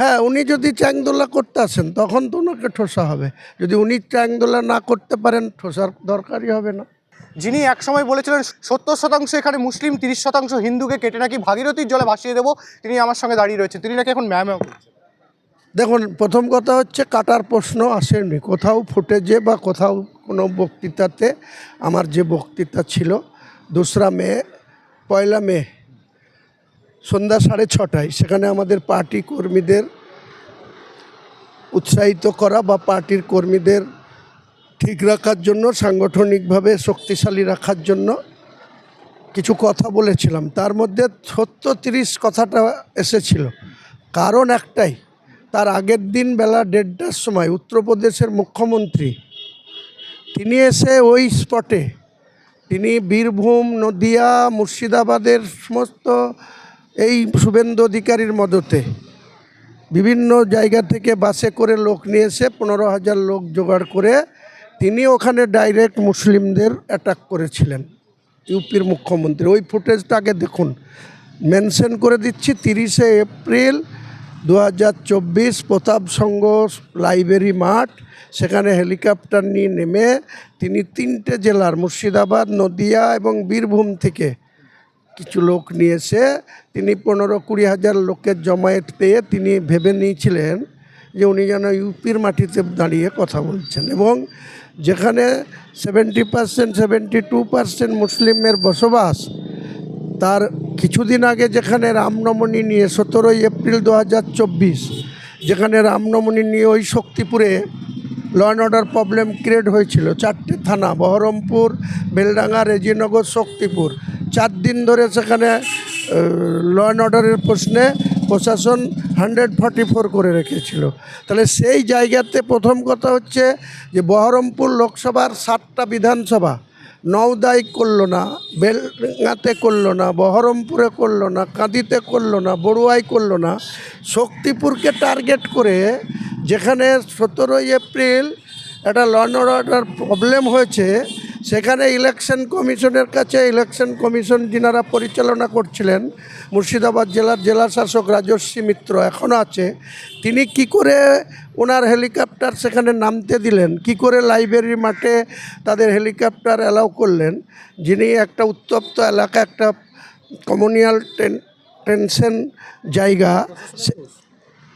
হ্যাঁ উনি যদি চ্যাংদোলা করতে আসেন তখন তো ওনাকে ঠোসা হবে। যদি উনি চ্যাংদোলা না করতে পারেন ঠোসার দরকারই হবে না। যিনি একসময় বলেছিলেন সত্তর শতাংশ এখানে মুসলিম তিরিশ শতাংশ হিন্দুকে কেটে নাকি ভাগীরথীর জলে ভাসিয়ে দেবো তিনি আমার সঙ্গে দাঁড়িয়ে রয়েছেন। তিনি নাকি এখন ম্যাম দেখুন প্রথম কথা হচ্ছে কাটার প্রশ্ন আসেনি। কোথাও ফুটেজে বা কোথাও কোনো বক্তৃতাতে আমার যে বক্তৃতা ছিল দোসরা মে পয়লা মে সন্ধ্যা সাড়ে ছটায় সেখানে আমাদের পার্টি কর্মীদের উৎসাহিত করা বা পার্টির কর্মীদের ঠিক রাখার জন্য, সাংগঠনিকভাবে শক্তিশালী রাখার জন্য কিছু কথা বলেছিলাম। তার মধ্যে সত্তর তিরিশ কথাটা এসেছিল। কারণ একটাই, তার আগের দিন বেলা দেড়টার সময় উত্তরপ্রদেশের মুখ্যমন্ত্রী, তিনি এসে ওই স্পটে, তিনি বীরভূম, নদিয়া, মুর্শিদাবাদের সমস্ত এই শুভেন্দু অধিকারীর মদতে বিভিন্ন জায়গা থেকে বাসে করে লোক নিয়ে এসে পনেরো হাজার লোক জোগাড় করে তিনি ওখানে ডাইরেক্ট মুসলিমদের অ্যাটাক করেছিলেন, ইউপির মুখ্যমন্ত্রী। ওই ফুটেজটা আগে দেখুন। মেনশন করে দিচ্ছি, তিরিশে এপ্রিল দু হাজার চব্বিশ প্রতাপ সংঘ লাইব্রেরি মাঠ, সেখানে হেলিকপ্টার নিয়ে নেমে তিনি তিনটে জেলার মুর্শিদাবাদ, নদিয়া এবং বীরভূম থেকে কিছু লোক নিয়ে এসে তিনি পনেরো কুড়ি হাজার লোকের জমায়েত পেয়ে তিনি ভেবে নিয়েছিলেন যে উনি যেন ইউপির মাটিতে দাঁড়িয়ে কথা বলছেন এবং যেখানে seventy percent, seventy two percent মুসলিমের বসবাস, তার কিছুদিন আগে যেখানে রামনবমী নিয়ে সতেরোই এপ্রিল দু হাজার চব্বিশ, যেখানে রামনবমী নিয়ে ওই শক্তিপুরে law and order problem create হয়েছিল। চারটে থানা, বহরমপুর, বেলডাঙ্গা, রেজিনগর, শক্তিপুর। চার দিন ধরে সেখানে ল অ্যান্ড অর্ডারের প্রশ্নে প্রশাসন হান্ড্রেড ফর্টি ফোর করে রেখেছিল। তাহলে সেই জায়গাতে প্রথম কথা হচ্ছে যে বহরমপুর লোকসভার সাতটা বিধানসভা নওদাই করল না বেলগাতে করল না, বহরমপুরে করল না, কাঁদিতে করল না বড়ুয়াই করল না। শক্তিপুরকে টার্গেট করে যেখানে সতেরোই এপ্রিল একটা ল অ্যান্ড অর্ডার প্রবলেম হয়েছে সেখানে ইলেকশন কমিশনের কাছে ইলেকশন কমিশন যিনারা পরিচালনা করছিলেন, মুর্শিদাবাদ জেলার জেলা শাসক রাজস্বী মিত্র এখনও আছে, তিনি কি করে ওনার হেলিকপ্টার সেখানে নামতে দিলেন, কি করে লাইব্রেরি মাঠে তাদের হেলিকপ্টার অ্যালাউ করলেন, যিনি একটা উত্তপ্ত এলাকা, একটা কমিউনিয়াল টেন, টেনশন জায়গা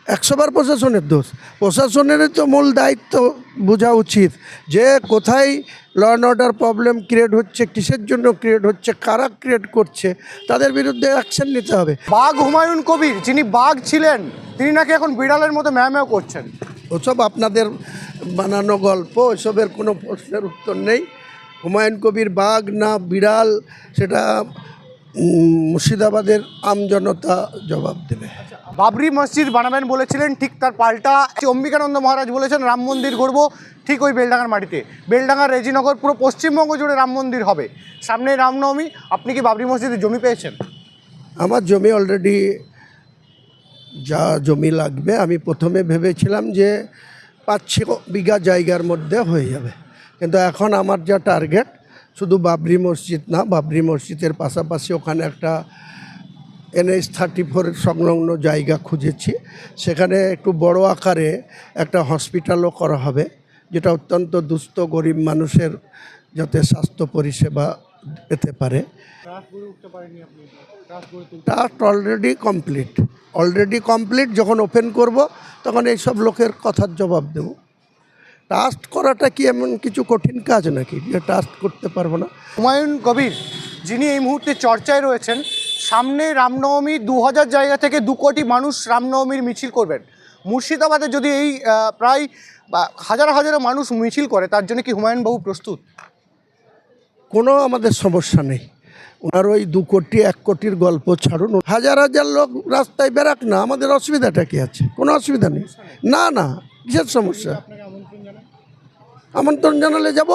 একশোবার প্রশাসনের দোষ। প্রশাসনেরই তো মূল দায়িত্ব বোঝা উচিত যে কোথায় law and order problem create হচ্ছে কিসের জন্য ক্রিয়েট হচ্ছে কারা ক্রিয়েট করছে তাদের বিরুদ্ধে অ্যাকশন নিতে হবে। বাঘ হুমায়ুন কবির যিনি বাঘ ছিলেন তিনি নাকি এখন বিড়ালের মতো ম্যামেও করছেন। ওসব আপনাদের বানানো গল্প এসবের কোনো প্রশ্নের উত্তর নেই। হুমায়ুন কবির বাঘ না বিড়াল সেটা মুর্শিদাবাদের আমজনতা জবাব দেবে। বাবরি মসজিদ বানাবেন বলেছিলেন, ঠিক তার পাল্টা। অম্বিকানন্দ মহারাজ বলেছেন, রাম মন্দির গড়ব ঠিক ওই বেলডাঙ্গার মাটিতে। বেলডাঙ্গার রেজিনগর পুরো পশ্চিমবঙ্গ জুড়ে রাম মন্দির হবে। সামনে রামনবমী, আপনি কি বাবরি মসজিদে জমি পেয়েছেন? আমার জমি অলরেডি যা জমি লাগবে, আমি প্রথমে ভেবেছিলাম যে পাঁচ ছ বিঘা জায়গার মধ্যে হয়ে যাবে। কিন্তু এখন আমার যা টার্গেট শুধু বাবরি মসজিদ না, বাবরি মসজিদের পাশাপাশি ওখানে একটা এনএইচ থার্টি ফোর সংলগ্ন জায়গা খুঁজেছি। সেখানে একটু বড় আকারে একটা হসপিটালও করা হবে, যেটা অত্যন্ত দুস্থ, গরিব মানুষের যাতে স্বাস্থ্য পরিষেবা পেতে পারে। Task already complete already complete যখন ওপেন করব, তখন এইসব লোকের কথার জবাব দেব। টাস্ক করাটা কি এমন কিছু কঠিন কাজ নাকি? যে টাস্ক করতে পারব না। হুমায়ুন কবির, যিনি এই মুহূর্তে চর্চায় রয়েছেন সামনে রামনবমী দু হাজার জায়গা থেকে দু কোটি মানুষ রামনবমীর মিছিল করবেন। মুর্শিদাবাদে যদি এই প্রায় হাজার হাজার মানুষ মিছিল করে, তার জন্য কি হুমায়ুন বাবু প্রস্তুত? কোনো আমাদের সমস্যা নেই। ওনার ওই দু কোটি, এক কোটির গল্প ছাড়ুন। হাজার হাজার লোক রাস্তায় বেরাক না, আমাদের অসুবিধাটা কি আছে? কোনো অসুবিধা নেই। না না কিসের সমস্যা। আমন্ত্রণ জানালে যাব,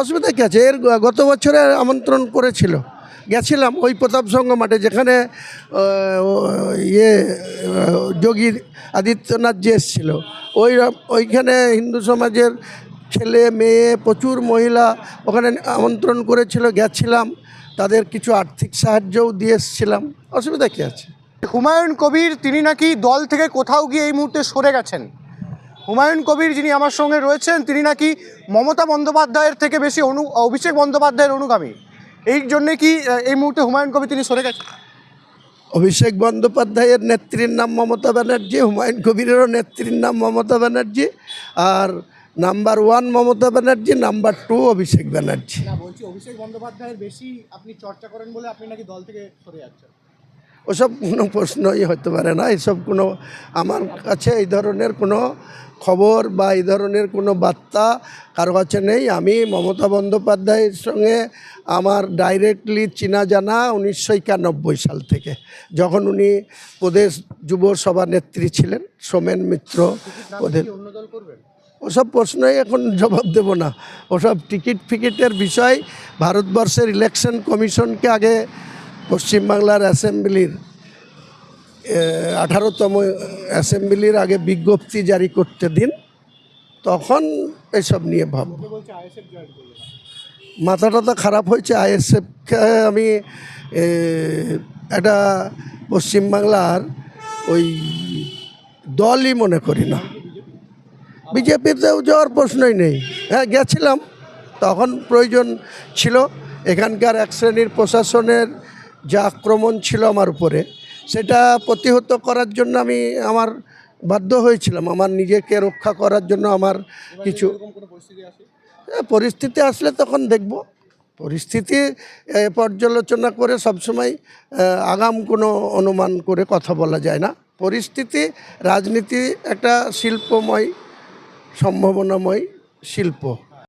অসুবিধা কী আছে? এর গত বছরে আমন্ত্রণ করেছিল। গেছিলাম ওই প্রতাপ সংঘ মাঠে যেখানে ইয়ে যোগী আদিত্যনাথ যে এসেছিল। ওই ওইখানে হিন্দু সমাজের ছেলে, মেয়ে, প্রচুর মহিলা ওখানে আমন্ত্রণ করেছিল, গেছিলাম। তাদের কিছু আর্থিক সাহায্যও দিয়ে এসেছিলাম। অসুবিধা কী আছে? হুমায়ুন কবির, তিনি নাকি দল থেকে কোথাও গিয়ে এই মুহূর্তে সরে গেছেন। হুমায়ুন কবির যিনি আমার সঙ্গে রয়েছেন, তিনি নাকি মমতা বন্দ্যোপাধ্যায়ের থেকে বেশি অনু, অভিষেক বন্দ্যোপাধ্যায়ের অনুগামী। এই জন্যে কি এই মুহূর্তে হুমায়ুন কবি তিনি সরে গেছেন? অভিষেক বন্দ্যোপাধ্যায়ের নেত্রীর নাম মমতা ব্যানার্জি হুমায়ুন কবিরেরও নেত্রীর নাম মমতা ব্যানার্জি আর number one Mamata Banerjee number two Abhishek Banerjee. না বলছি অভিষেক বন্দ্যোপাধ্যায়ের বেশি আপনি চর্চা করেন বলে আপনি নাকি দল থেকে সরে যাচ্ছেন? ওসব কোনো প্রশ্নই হতে পারে না। এসব কোনো আমার কাছে এই ধরনের কোনো খবর বা এই ধরনের কোনো বার্তা কারও কাছে নেই। আমি মমতা বন্দ্যোপাধ্যায়ের সঙ্গে আমার ডাইরেক্টলি চেনা জানা উনিশশো একানব্বই সাল থেকে। যখন উনি প্রদেশ যুব সভানেত্রী ছিলেন, সোমেন মিত্র ওদের ওসব প্রশ্নই এখন জবাব দেব না। ওসব টিকিট ফিকিটের বিষয় ভারতবর্ষের ইলেকশন কমিশনকে আগে পশ্চিমবাংলার অ্যাসেম্বলির আঠারোতম অ্যাসেম্বলির আগে বিজ্ঞপ্তি জারি করতে দিন, তখন এসব নিয়ে ভাবব। মাথাটা টাথা খারাপ হয়েছে, আইএসএফকে আমি একটা পশ্চিমবাংলার ওই দলই মনে করি না। বিজেপিতেও যাওয়ার প্রশ্নই নেই। হ্যাঁ গেছিলাম, তখন প্রয়োজন ছিল, এখানকার এক শ্রেণির প্রশাসনের যা আক্রমণ ছিল আমার উপরে সেটা প্রতিহত করার জন্য আমি আমার বাধ্য হয়েছিলাম। আমার নিজেকে রক্ষা করার জন্য আমার কিছু হ্যাঁ, পরিস্থিতি আসলে তখন দেখব। পরিস্থিতি পর্যালোচনা করে সবসময় আগাম কোনো অনুমান করে কথা বলা যায় না। পরিস্থিতি রাজনীতি একটা শিল্পময় সম্ভাবনাময় শিল্প।